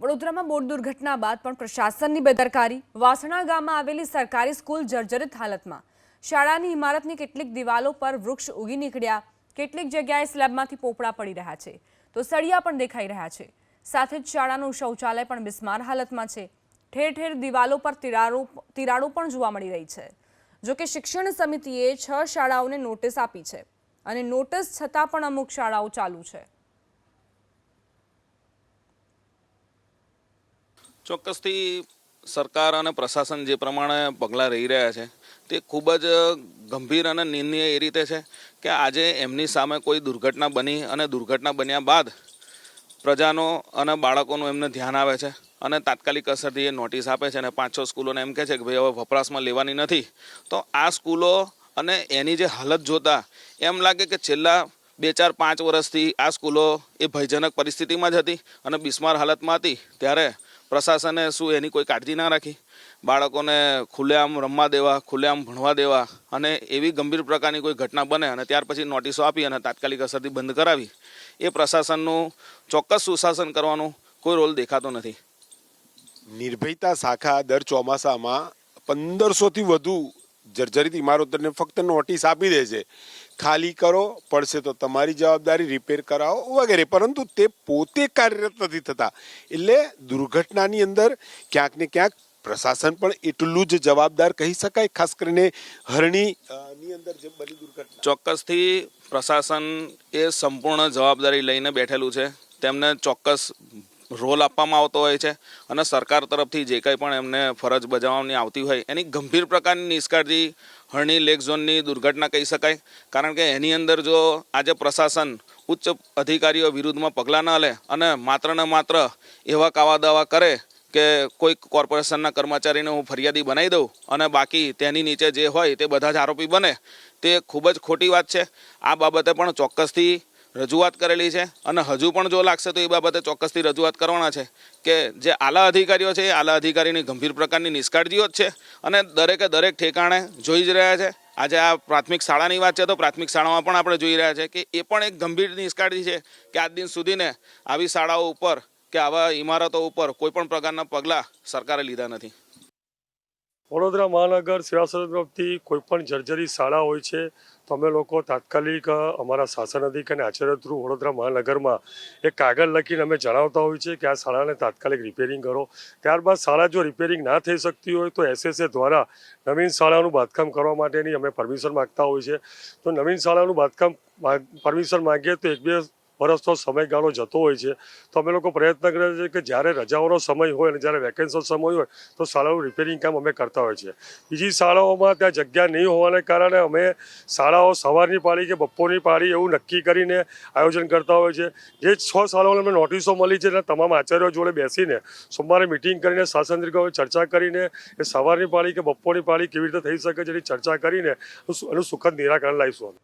વડોદરામાં બોટ દુર્ઘટના બાદ પણ પ્રશાસનની બેદરકારી. વાસણા ગામમાં આવેલી સરકારી સ્કૂલ જર્જરિત હાલતમાં. શાળાની ઇમારતની કેટલીક દિવાલો પર વૃક્ષ ઉગી નીકળ્યા. કેટલીક જગ્યાએ સ્લેબમાંથી પોપડા પડી રહ્યા છે. તો સળિયા પણ દેખાઈ રહ્યા છે. સાથે જ શાળાનું શૌચાલય પણ બિસ્માર હાલતમાં છે. ઠેર ઠેર દિવાલો પર તિરાડો તિરાડો પણ જોવા મળી રહી છે. જોકે શિક્ષણ સમિતિએ છ શાળાઓને નોટિસ આપી છે. અને નોટિસ છતાં પણ અમુક શાળાઓ ચાલુ છે. ચોક્કસથી સરકાર અને પ્રશાસન જે પ્રમાણે પગલાં રહી રહ્યા છે, તે ખૂબ જ ગંભીર અને નિંદનીય એ રીતે છે કે આજે એમની સામે કોઈ દુર્ઘટના બની અને દુર્ઘટના બન્યા બાદ પ્રજાનો અને બાળકોનું એમને ધ્યાન આવે છે અને તાત્કાલિક અસરથી એ નોટિસ આપે છે અને પાંચ છ સ્કૂલોને એમ કહે છે કે ભાઈ હવે વપરાશમાં લેવાની નથી. તો આ સ્કૂલો અને એની જે હાલત જોતા એમ લાગે કે છેલ્લા બે ચાર પાંચ વર્ષથી આ સ્કૂલો એ ભયજનક પરિસ્થિતિમાં જ હતી અને બિસ્માર હાલતમાં હતી. ત્યારે પ્રશાસને શું એની કોઈ કાળજી ના રાખી? બાળકોને ખુલ્લેઆમ રમવા દેવા, ખુલ્લેઆમ ભણવા દેવા અને એવી ગંભીર પ્રકારની કોઈ ઘટના બને અને ત્યાર પછી નોટિસો આપી અને તાત્કાલિક અસરથી બંધ કરાવી, એ પ્રશાસનનું ચોક્કસ સુશાસન કરવાનો કોઈ રોલ દેખાતો નથી. નિર્ભયતા શાખા દર ચોમાસામાં પંદરસોથી વધુ જર્જરિત ઇમારતોને ફક્ત નોટિસ આપી દે છે. ખાલી કરો, પડશે તો તમારી જવાબદારી રિપેર કરાવો વગેરે. પરંતુ તે પોતે કાર્યરત નથી થતા. એટલે દુર્ઘટનાની અંદર ક્યાંક ને ક્યાંક પ્રશાસન પણ એટલું જ જવાબદાર કહી શકાય, ખાસ કરીને હરણી અંદર જે બની દુર્ઘટના. ચોક્કસથી પ્રશાસન એ સંપૂર્ણ જવાબદારી લઈને બેઠેલું છે. તેમને ચોક્કસ રોલ આપવામાં આવતો હોય છે અને સરકાર તરફથી જે કંઈ પણ એમને ફરજ બજાવવાની આવતી હોય, એની ગંભીર પ્રકારની નિષ્કાળજી હરણી લેક ઝોનની દુર્ઘટના કહી શકાય. કારણ કે એની અંદર જો આજે પ્રશાસન ઉચ્ચ અધિકારીઓ વિરુદ્ધમાં પગલાં ન લે અને માત્ર ને માત્ર એવા કાવા દાવા કરે કે કોઈ કોર્પોરેશનના કર્મચારીને હું ફરિયાદી બનાવી દઉં અને બાકી તેની નીચે જે હોય તે બધા જ આરોપી બને, તે ખૂબ જ ખોટી વાત છે. આ બાબતે પણ ચોક્કસથી રજૂઆત કરેલી છે અને હજુ પણ જો લાગશે તો એ બાબતે ચોક્કસથી રજૂઆત કરવાના છે કે જે આલા અધિકારીઓ છે એ આલા અધિકારીની ગંભીર પ્રકારની નિષ્કાળજીઓ જ છે અને દરેકે દરેક ઠેકાણે જોઈ જ રહ્યા છે. આજે આ પ્રાથમિક શાળાની વાત છે તો પ્રાથમિક શાળામાં પણ આપણે જોઈ રહ્યા છે કે એ પણ એક ગંભીર નિષ્કાળજી છે કે આજ દિન સુધીને આવી શાળાઓ ઉપર કે આવા ઇમારતો ઉપર કોઈ પણ પ્રકારના પગલાં સરકારે લીધા નથી. વડોદરા મહાનગર સેવા સદન તરફથી કોઈ પણ જર્જરી શાળા હોય છે, તો અમે લોકો તાત્કાલિક અમારા શાસન અધિકારી અને આચાર્ય થ્રુ વડોદરા મહાનગરમાં એક કાગળ લખીને અમે જણાવતા હોય છે કે આ શાળાને તાત્કાલિક રિપેરિંગ કરો. ત્યારબાદ શાળા જો રિપેરિંગ ના થઈ શકતી હોય, તો એસએસએ દ્વારા નવીન શાળાનું બાંધકામ કરવા માટેની અમે પરમિશન માગતા હોય છે તો નવીન શાળાનું બાંધકામ પરમિશન માગીએ તો એક બે વર્ષનો સમયગાળો જતો હોય છે, તો અમે લોકો પ્રયત્ન કરીએ છીએ કે જ્યારે રજાઓનો સમય હોય અને જ્યારે વેકેન્સનો સમય હોય, તો શાળાનું રિપેરિંગ કામ અમે કરતા હોય છે બીજી શાળાઓમાં ત્યાં જગ્યા નહીં હોવાને કારણે અમે શાળાઓ સવારની પાળી કે બપોરની પાળી એવું નક્કી કરીને આયોજન કરતા હોય છે જે છ શાળાઓને અમે નોટિસો મળી છે અને તમામ આચાર્યો જોડે બેસીને સોમવારે મિટિંગ કરીને શાસન તરીકે ચર્ચા કરીને એ સવારની પાળી કે બપોરની પાળી કેવી રીતે થઈ શકે છે એની ચર્ચા કરીને એનું સુખદ નિરાકરણ લાવીશું